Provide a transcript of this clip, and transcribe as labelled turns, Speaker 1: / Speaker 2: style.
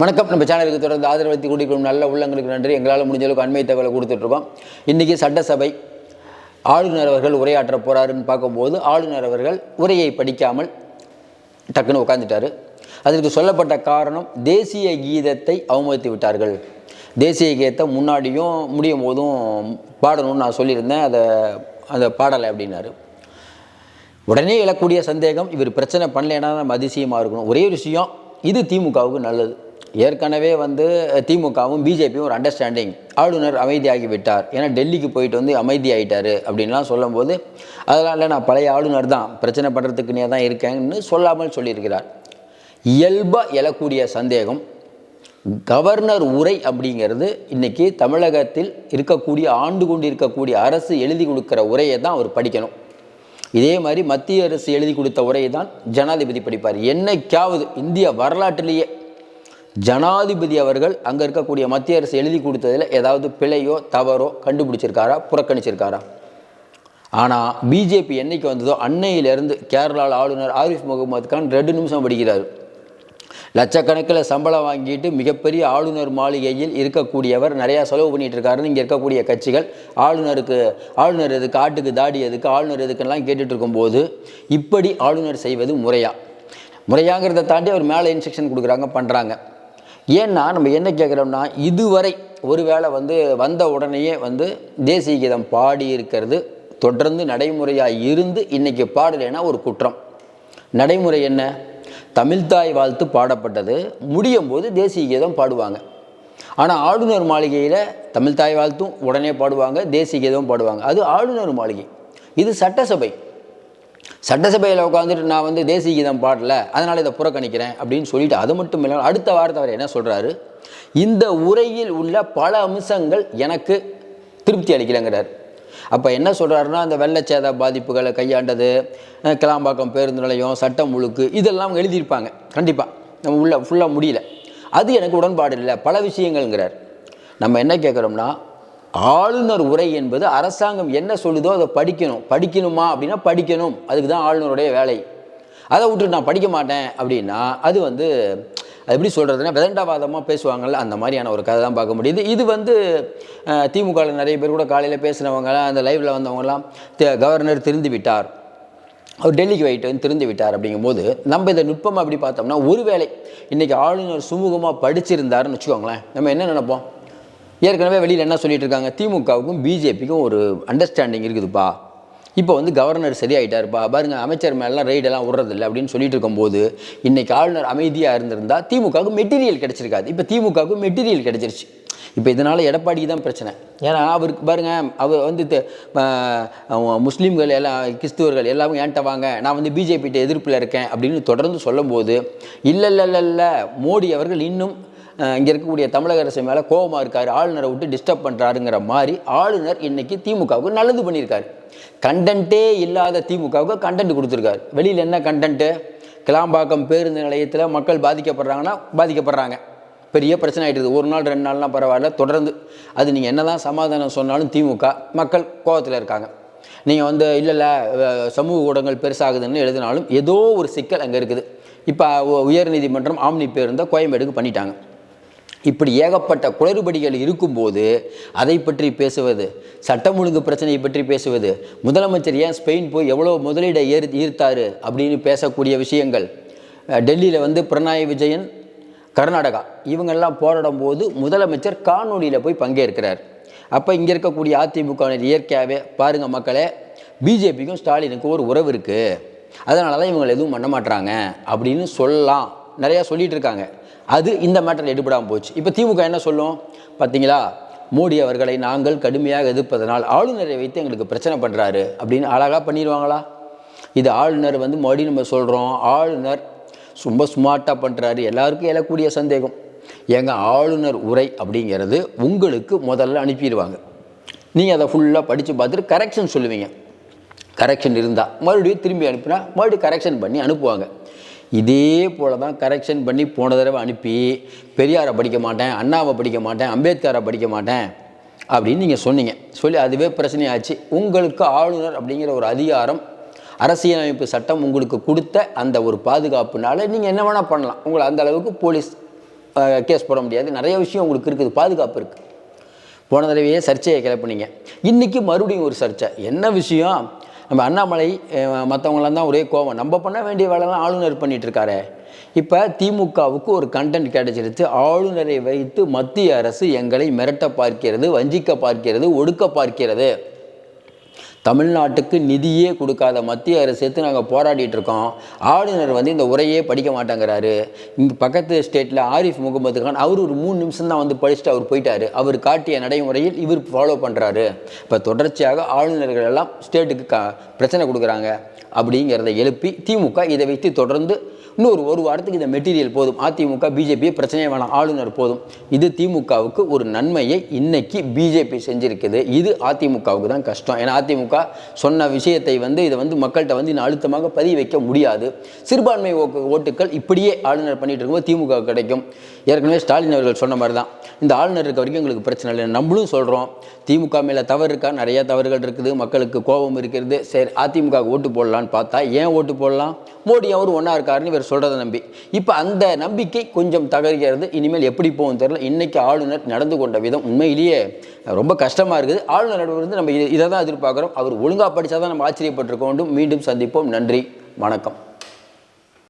Speaker 1: வணக்கம். நம்ம சேனலுக்கு தொடர்ந்து ஆதரவளித்து கூட்டிக்கொள்ளும் நல்ல உள்ளங்களுக்கு நன்றி. எங்களால் முடிஞ்ச அளவுக்கு அண்மை தகவலை கொடுத்துட்ருக்கோம். இன்றைக்கி சட்டசபை ஆளுநர் அவர்கள் உரையாற்ற போகிறாருன்னு பார்க்கும்போது ஆளுநர் அவர்கள் உரையை படிக்காமல் டக்குன்னு உட்காந்துட்டாரு அதற்கு சொல்லப்பட்ட காரணம் தேசிய கீதத்தை அவமதித்து விட்டார்கள். தேசிய கீதத்தை முன்னாடியும் முடியும் போதும் பாடணும்னு நான் சொல்லியிருந்தேன். அதை அந்த பாடலை அப்படின்னாரு. உடனே எழக்கூடிய சந்தேகம் இவர் பிரச்சனை பண்ணலைன்னா நம்ம அதிசயமாக இருக்கணும். ஒரே விஷயம் இது திமுகவுக்கு நல்லது. ஏற்கனவே வந்து திமுகவும் பிஜேபியும் ஒரு அண்டர்ஸ்டாண்டிங் ஆளுநர் அமைதியாகி விட்டார் ஏன்னா டெல்லிக்கு போயிட்டு வந்து அமைதி ஆகிட்டார் அப்படின்லாம் சொல்லும்போது அதெல்லாம் இல்லை நான் பழைய ஆளுநர் தான் பிரச்சனை பண்ணுறதுக்குனே தான் இருக்கேன்னு சொல்லாமல் சொல்லியிருக்கிறார். இயல்பாக எழக்கூடிய சந்தேகம் கவர்னர் உரை அப்படிங்கிறது இன்றைக்கி தமிழகத்தில் இருக்கக்கூடிய ஆண்டு கொண்டு இருக்கக்கூடிய அரசு எழுதி கொடுக்குற உரையை தான் அவர் படிக்கணும். இதே மாதிரி மத்திய அரசு எழுதி கொடுத்த உரையை தான் ஜனாதிபதி படிப்பார். என்னைக்காவது இந்திய வரலாற்றிலேயே ஜனாதிபதி அவர்கள் அங்கே இருக்கக்கூடிய மத்திய அரசு எழுதி கொடுத்ததில் ஏதாவது பிழையோ தவறோ கண்டுபிடிச்சிருக்காரா புறக்கணிச்சிருக்காரா? ஆனால் பிஜேபி என்றைக்கு வந்ததோ அன்னையிலேருந்து கேரளாவில் ஆளுநர் ஆரிஃப் முகமது கான் ரெண்டு நிமிஷம் படிக்கிறார். லட்சக்கணக்கில் சம்பளம் வாங்கிட்டு மிகப்பெரிய ஆளுநர் மாளிகையில் இருக்கக்கூடியவர் நிறையா செலவு பண்ணிட்டு இருக்காருன்னு இங்கே இருக்கக்கூடிய கட்சிகள் ஆளுநருக்கு ஆளுநர் எதுக்கு ஆட்டுக்கு தாடி எதுக்கு ஆளுநர் எதுக்குன்னெலாம் கேட்டுட்டு இருக்கும்போது இப்படி ஆளுநர் செய்வது முறையா? முறையாங்கிறத தாண்டி அவர் மேலே இன்ஸ்ட்ரக்ஷன் கொடுக்குறாங்க பண்ணுறாங்க ஏன்னா நம்ம என்ன கேட்குறோம்னா இதுவரை ஒருவேளை வந்து வந்த உடனேயே வந்து தேசிய கீதம் பாடி இருக்கிறது தொடர்ந்து நடைமுறையாக இருந்து இன்றைக்கி பாடலைன்னா ஒரு குற்றம். நடைமுறை என்ன? தமிழ்தாய் வாழ்த்து பாடப்பட்டது முடியும் போது தேசிய கீதம் பாடுவாங்க. ஆனால் ஆளுநர் மாளிகையில் தமிழ்தாய் வாழ்த்தும் உடனே பாடுவாங்க தேசிய கீதம் பாடுவாங்க. அது ஆளுநர் மாளிகை. இது சட்டசபை. சட்டசபையில் உட்காந்துட்டு நான் வந்து தேசிய கீதம் பாடல அதனால் இதை புறக்கணிக்கிறேன் அப்படின்னு சொல்லிட்டு அது மட்டும் இல்லாமல் அடுத்த வாரத்தை அவர் என்ன சொல்கிறாரு இந்த உரையில் உள்ள பல அம்சங்கள் எனக்கு திருப்தி அளிக்கலைங்கிறார். அப்போ என்ன சொல்கிறாருன்னா அந்த வெள்ளச்சேத பாதிப்புகளை கையாண்டது கிளாம்பாக்கம் பேருந்து நிலையம் சட்டம் முழுக்கு இதெல்லாம் எழுதியிருப்பாங்க. கண்டிப்பாக நம்ம உள்ள ஃபுல்லாக முடியல. அது எனக்கு உடன்பாடு இல்லை. பல விஷயங்கள்ங்கிறார். நம்ம என்ன கேட்குறோம்னா ஆளுநர் உரை என்பது அரசாங்கம் என்ன சொல்லுதோ அதை படிக்கணும். படிக்கணுமா அப்படின்னா படிக்கணும். அதுக்கு தான் ஆளுநருடைய வேலை. அதை விட்டு நான் படிக்க மாட்டேன் அப்படின்னா அது வந்து அது எப்படி சொல்கிறதுனா விதண்டாவாதமாக பேசுவாங்கள்ல அந்த மாதிரியான ஒரு கதை தான் பார்க்க முடியுது. இது வந்து திமுகவில் நிறைய பேர் கூட காலையில் பேசினவங்கலாம் அந்த லைவில் வந்தவங்கலாம் கவர்னர் திருந்து விட்டார். அவர் டெல்லிக்கு போயிட்டு வந்து திருந்து விட்டார் அப்படிங்கும்போது நம்ம இதை நுட்பமாக அப்படி பார்த்தோம்னா ஒருவேளை இன்றைக்கி ஆளுநர் சுமூகமாக படிச்சிருந்தாருன்னு வச்சுக்கோங்களேன் நம்ம என்ன நினைப்போம்? ஏற்கனவே வெளியில் என்ன சொல்லிட்டு இருக்காங்க? திமுகவுக்கும் பிஜேபிக்கும் ஒரு அண்டர்ஸ்டாண்டிங் இருக்குதுப்பா. இப்போ வந்து கவர்னர் சரியாயிட்டாருப்பா. பாருங்க அமைச்சர் மேலாம் ரெய்டெல்லாம் விடுறதில்ல அப்படின்னு சொல்லிட்டு இருக்கும்போது இன்னைக்கு ஆளுநர் அமைதியாக இருந்திருந்தா திமுகவுக்கு மெட்டீரியல் கிடைச்சிருக்காது. இப்போ திமுகவுக்கு மெட்டீரியல் கிடைச்சிருச்சு. இப்போ இதனால் எடப்பாடிக்கு தான் பிரச்சனை. ஏன்னா அவருக்கு பாருங்கள் அவர் வந்து முஸ்லீம்கள் எல்லாம் கிறிஸ்துவர்கள் எல்லாமே ஏன்ட்ட வாங்க நான் வந்து பிஜேபிகிட்ட எதிர்ப்பில் இருக்கேன் அப்படின்னு தொடர்ந்து சொல்லும்போது இல்லை இல்லை இல்லை இல்லை மோடி அவர்கள் இன்னும் இங்கே இருக்கக்கூடிய தமிழக அரசு மேலே கோபமாக இருக்கார். ஆளுநரை விட்டு டிஸ்டர்ப் பண்ணுறாருங்கிற மாதிரி ஆளுநர் இன்னைக்கு திமுகவுக்கு நல்லது பண்ணியிருக்காரு. கண்டென்ட்டே இல்லாத திமுகவுக்கு கண்டென்ட் கொடுத்துருக்காரு. வெளியில் என்ன கண்டென்ட்டு கிளாம்பாக்கம் பேருந்து நிலையத்தில் மக்கள் பாதிக்கப்படுறாங்கன்னா பாதிக்கப்படுறாங்க. பெரிய பிரச்சனை ஆகிடுது ஒரு நாள் ரெண்டு நாள்லாம் பரவாயில்ல. தொடர்ந்து அது நீங்கள் என்ன தான் சமாதானம் சொன்னாலும் திமுக மக்கள் கோவத்தில் இருக்காங்க. நீங்கள் வந்து இல்லைல்ல சமூக ஊடகங்கள் பெருசாகுதுன்னு எழுதினாலும் ஏதோ ஒரு சிக்கல் அங்கே இருக்குது. இப்போ உயர்நீதிமன்றம் ஆம்னி பேருந்தை கோயம்பேடுக்கு பண்ணிட்டாங்க. இப்படி ஏகப்பட்ட குளறுபடிகள் இருக்கும்போது அதை பற்றி பேசுவது சட்டம் ஒழுங்கு பிரச்சனையை பற்றி பேசுவது முதலமைச்சர் ஏன் ஸ்பெயின் போய் எவ்வளோ முதலீடை ஏறு ஈர்த்தாரு அப்படின்னு பேசக்கூடிய விஷயங்கள். டெல்லியில் வந்து பிரணாய் விஜயன் கர்நாடகா இவங்கெல்லாம் போராடும் போது முதலமைச்சர் காணொலியில் போய் பங்கேற்கிறார். அப்போ இங்கே இருக்கக்கூடிய அதிமுகவினர் இயற்கையாகவே பாருங்கள் மக்களே பிஜேபிக்கும் ஸ்டாலினுக்கும் ஒரு உறவு இருக்குது அதனால தான் இவங்களை எதுவும் பண்ண மாட்டாங்க அப்படின்னு சொல்லலாம். நிறையா சொல்லிட்டு இருக்காங்க அது இந்த மேட்டரில் எடுபடாமல் போச்சு. இப்போ திமுக என்ன சொல்லும்? பார்த்தீங்களா மோடி அவர்களை நாங்கள் கடுமையாக எதிர்ப்பதனால் ஆளுநரை வைத்து எங்களுக்கு பிரச்சனை பண்ணுறாரு அப்படின்னு அழகாக பண்ணிடுவாங்களா? இது ஆளுநர் வந்து மறுபடியும் நம்ம சொல்கிறோம் ஆளுநர் ரொம்ப ஸ்மார்ட்டாக பண்ணுறாரு எல்லாருக்கும் எழக்கூடிய சந்தேகம். ஏங்க ஆளுநர் உரை அப்படிங்கிறது உங்களுக்கு முதல்ல அனுப்பிடுவாங்க. நீங்கள் அதை ஃபுல்லாக படித்து பார்த்துட்டு கரெக்ஷன் சொல்லுவீங்க. கரெக்ஷன் இருந்தால் மறுபடியும் திரும்பி அனுப்பினா மறுபடியும் கரெக்ஷன் பண்ணி அனுப்புவாங்க. இதே போல தான் கரெக்ஷன் பண்ணி போன தடவை அனுப்பி பெரியாரை படிக்க மாட்டேன் அண்ணாவை படிக்க மாட்டேன் அம்பேத்கரை படிக்க மாட்டேன் அப்படின்னு நீங்கள் சொன்னீங்க. சொல்லி அதுவே பிரச்சனையாச்சு. உங்களுக்கு ஆளுநர் அப்படிங்கிற ஒரு அதிகாரம் அரசியலமைப்பு சட்டம் உங்களுக்கு கொடுத்த அந்த ஒரு பாதுகாப்புனால நீங்கள் என்ன வேணால் பண்ணலாம். உங்களை அந்த அளவுக்கு போலீஸ் கேஸ் போட முடியாது. நிறைய விஷயம் உங்களுக்கு இருக்குது. பாதுகாப்பு இருக்குது போன தடவையே சர்ச்சையை கிளப்புனீங்க. இன்றைக்கி மறுபடியும் ஒரு சர்ச்சை. என்ன விஷயம்? நம்ம அண்ணாமலை மற்றவங்களாம் தான் ஒரே கோவம். நம்ம பண்ண வேண்டிய வேலைலாம் ஆளுநர் பண்ணிகிட்ருக்காரு இப்போ திமுகவுக்கு ஒரு கண்டென்ட் கிடைச்சிருச்சு. ஆளுநரை வைத்து மத்திய அரசு எங்களை மிரட்ட பார்க்கிறது வஞ்சிக்க பார்க்கிறது ஒடுக்க பார்க்கிறது. தமிழ்நாட்டுக்கு நிதியே கொடுக்காத மத்திய அரசு எடுத்து நாங்கள் போராடிட்டு இருக்கோம். ஆளுநர் வந்து இந்த உரையே படிக்க மாட்டேங்கிறாரு. இங்கே பக்கத்து ஸ்டேட்டில் ஆரிஃப் முகமது கான் அவர் ஒரு மூணு நிமிஷம் தான் வந்து படிச்சுட்டு அவர் போயிட்டாரு. அவர் காட்டிய நடைமுறையில் இவர் ஃபாலோ பண்ணுறாரு இப்போ தொடர்ச்சியாக ஆளுநர்கள் எல்லாம் ஸ்டேட்டுக்கு க பிரச்சனை கொடுக்குறாங்க. அப்படிங்கிறத எழுப்பி திமுக இதை வைத்து தொடர்ந்து இன்னொரு ஒரு வாரத்துக்கு இந்த மெட்டீரியல் போதும். அதிமுக பிஜேபி பிரச்சனையே வேணாம். ஆளுநர் போதும். இது திமுகவுக்கு ஒரு நன்மையை இன்னைக்கு பிஜேபி செஞ்சிருக்குது. இது அதிமுகவுக்கு தான் கஷ்டம். ஏன்னா அதிமுக சொன்ன விஷயத்தை வந்து இதை வந்து மக்கள்கிட்ட வந்து இன்னும் அழுத்தமாக பதிய வைக்க முடியாது. சிறுபான்மை ஓட்டுக்கள் இப்படியே ஆளுநர் பண்ணிட்டு இருக்கும்போது திமுக கிடைக்கும். ஏற்கனவே ஸ்டாலின் அவர்கள் சொன்ன மாதிரி தான் இந்த ஆளுநர் இருக்க வரைக்கும் எங்களுக்கு பிரச்சனை இல்லை. நம்மளும் சொல்கிறோம் திமுக மேலே தவறு இருக்கா? நிறைய தவறுகள் இருக்குது. மக்களுக்கு கோபம் இருக்கிறது. சரி அதிமுக ஓட்டு போடலான்னு பார்த்தா ஏன் ஓட்டு போடலாம்? மோடி அவர் ஒன்றா இருக்காருன்னு இவர் சொல்கிறத நம்பி. இப்போ அந்த நம்பிக்கை கொஞ்சம் தகர்கிறது. இனிமேல் எப்படி போகும் தெரியல. இன்றைக்கி ஆளுநர் நடந்து கொண்ட விதம் உண்மையிலேயே ரொம்ப கஷ்டமாக இருக்குது. ஆளுநர் வந்து நம்ம இதை தான் எதிர்பார்க்குறோம். அவர் ஒழுங்காக படித்தா தான் நம்ம ஆச்சரியப்பட்டிருக்க வேண்டும். மீண்டும் சந்திப்போம். நன்றி. வணக்கம்.